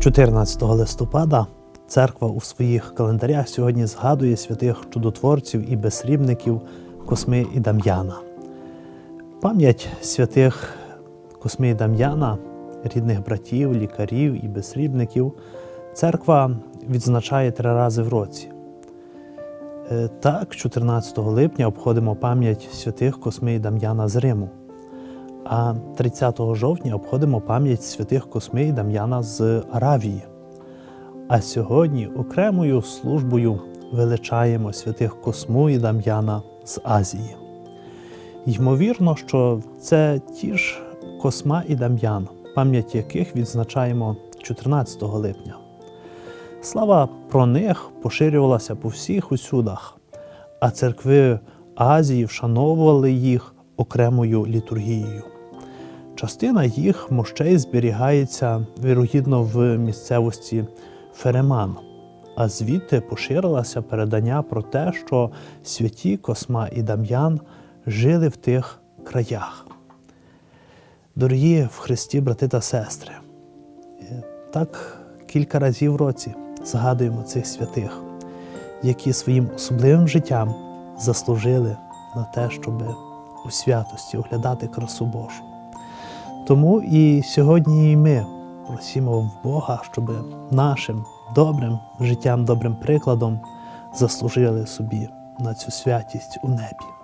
14 листопада церква у своїх календарях сьогодні згадує святих чудотворців і безсрібників Косми і Дам'яна. Пам'ять святих Косми і Дам'яна, рідних братів, лікарів і безсрібників, церква відзначає три рази в році. Е, Так, 14 липня обходимо пам'ять святих Косми і Дам'яна з Риму. А 30 жовтня обходимо пам'ять святих Косми і Дам'яна з Аравії. А сьогодні окремою службою величаємо святих Косму і Дам'яна з Азії. Ймовірно, що це ті ж Косма і Дам'ян, пам'ять яких відзначаємо 14 липня. Слава про них поширювалася по всіх усюдах, а церкви Азії вшановували їх окремою літургією. Частина їх мощей зберігається вірогідно в місцевості Фереман, а звідти поширилося передання про те, що святі Косма і Дам'ян жили в тих краях. Дорогі в Христі, брати та сестри, е, так кілька разів в році згадуємо цих святих, які своїм особливим життям заслужили на те, щоб у святості оглядати красу Божу. Тому і сьогодні і ми просимо в Бога, щоб нашим добрим життям, добрим прикладом заслужили собі на цю святість у небі.